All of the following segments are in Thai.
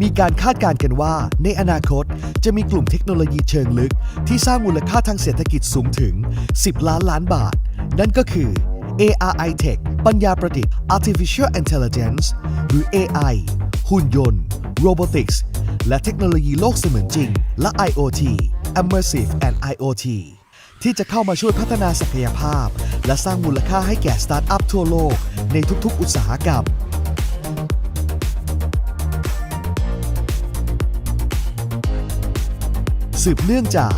มีการคาดการณ์กันว่า ในอนาคตจะมีกลุ่มเทคโนโลยีเชิงลึก ที่สร้างมูลค่าทางเศรษฐกิจสูงถึง 10 ล้านล้านบาท นั่นก็คือ ARI Tech ปัญญาประดิษฐ์ Artificial Intelligence หรือ AI หุ่นยนต์ Robotics และเทคโนโลยีโลกเสมือนจริง และ IoT Immersive and IoT ที่จะเข้ามาช่วยพัฒนาศักยภาพ และสร้างมูลค่าให้แก่สตาร์ทอัพทั่วโลก ในทุกๆ อุตสาหกรรม สืบเนื่องจาก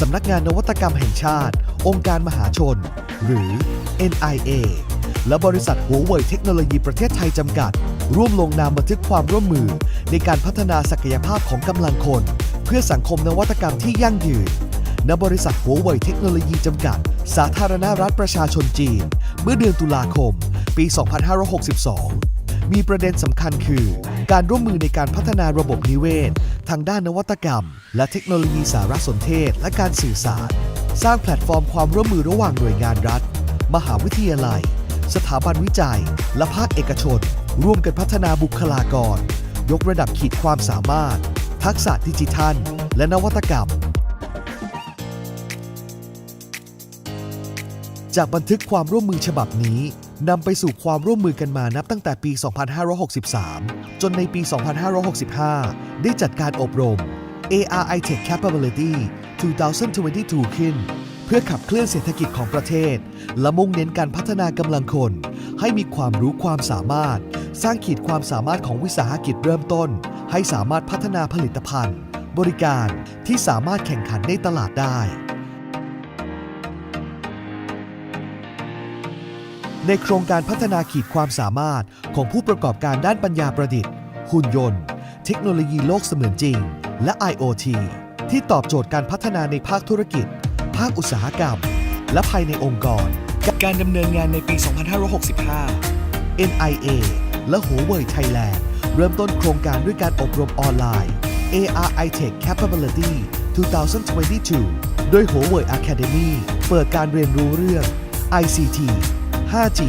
สำนักงานนวัตกรรมแห่งชาติ องค์การมหาชน หรือ NIA และบริษัทหัวเว่ยเทคโนโลยีประเทศไทยจำกัด ร่วมลงนามบันทึกความร่วมมือ ในการพัฒนาศักยภาพของกำลังคน เพื่อสังคมนวัตกรรมที่ยั่งยืนณบริษัทหัวเว่ยเทคโนโลยีจำกัด สาธารณรัฐประชาชนจีน เมื่อเดือนตุลาคม ปี 2562 มีประเด็นสำคัญคือ การร่วมมือในการพัฒนาระบบนิเวศ ทางด้านนวัตกรรม และเทคโนโลยีสารสนเทศ และการสื่อสาร สร้างแพลตฟอร์มความร่วมมือระหว่างหน่วยงานรัฐ มหาวิทยาลัย สถาบันวิจัย และภาคเอกชน ร่วมกันพัฒนาบุคลากร ยกระดับขีดความสามารถ ทักษะดิจิทัล และนวัตกรรม จากบันทึกความร่วมมือฉบับนี้นำไปสู่ความร่วมมือกันมานับตั้งแต่ปี 2563 จนในปี 2565 ได้จัดการอบรม ARI Tech Capability 2022 ขึ้น เพื่อขับเคลื่อนเศรษฐกิจของประเทศ และมุ่งเน้นการพัฒนากำลังคน ให้มีความรู้ความสามารถ สร้างขีดความสามารถของวิสาหกิจเริ่มต้น ให้สามารถพัฒนาผลิตภัณฑ์ บริการที่สามารถแข่งขันในตลาดได้ ในโครงการพัฒนาขีดความสามารถของผู้ประกอบการด้านปัญญาประดิษฐ์ หุ่นยนต์ เทคโนโลยีโลกเสมือนจริง และ IoT ที่ตอบโจทย์การพัฒนาในภาคธุรกิจ ภาคอุตสาหกรรม และภายในองค์กร การดำเนินงานในปี 2565 NIA และหัวเว่ยไทยแลนด์เริ่มต้นโครงการด้วยการอบรมออนไลน์ ARI Tech Capability 2022 โดยหัวเว่ย Academy เปิดการเรียนรู้เรื่อง ICT 5G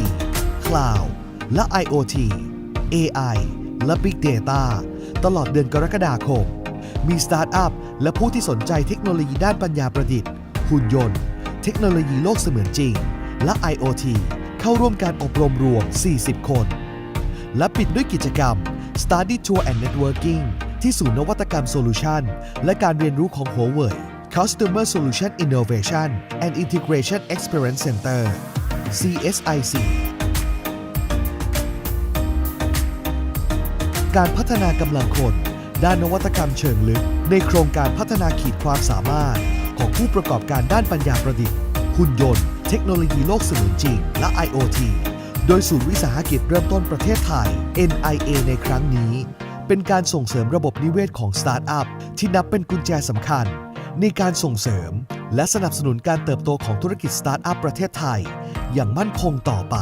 Cloud และ IoT AI และ Big Data ตลอดเดือนกรกฎาคม มีสตาร์ทอัพและผู้ที่สนใจเทคโนโลยีด้านปัญญาประดิษฐ์ หุ่นยนต์ เทคโนโลยีโลกเสมือนจริง และ IoT เข้าร่วมการอบรมรวม 40 คน และปิดด้วยกิจกรรม Study Tour and Networking ที่ศูนย์นวัตกรรมโซลูชันและการเรียนรู้ของหัวเว่ย Customer Solution Innovation and Integration Experience Center CSIC การพัฒนากำลังคน ด้านนวัตกรรมเชิงลึก ในโครงการพัฒนาขีดความสามารถ ของผู้ประกอบการด้านปัญญาประดิษฐ์ หุ่นยนต์ เทคโนโลยีโลกเสมือนจริง และ IoT โดยศูนย์วิสาหกิจเริ่มต้นประเทศไทย NIA ในครั้งนี้ เป็นการส่งเสริมระบบนิเวศของสตาร์ทอัพที่นับเป็นกุญแจสำคัญ ในการส่งเสริม และสนับสนุนการเติบโตของธุรกิจสตาร์ทอัพประเทศไทย อย่างมั่นคงต่อไป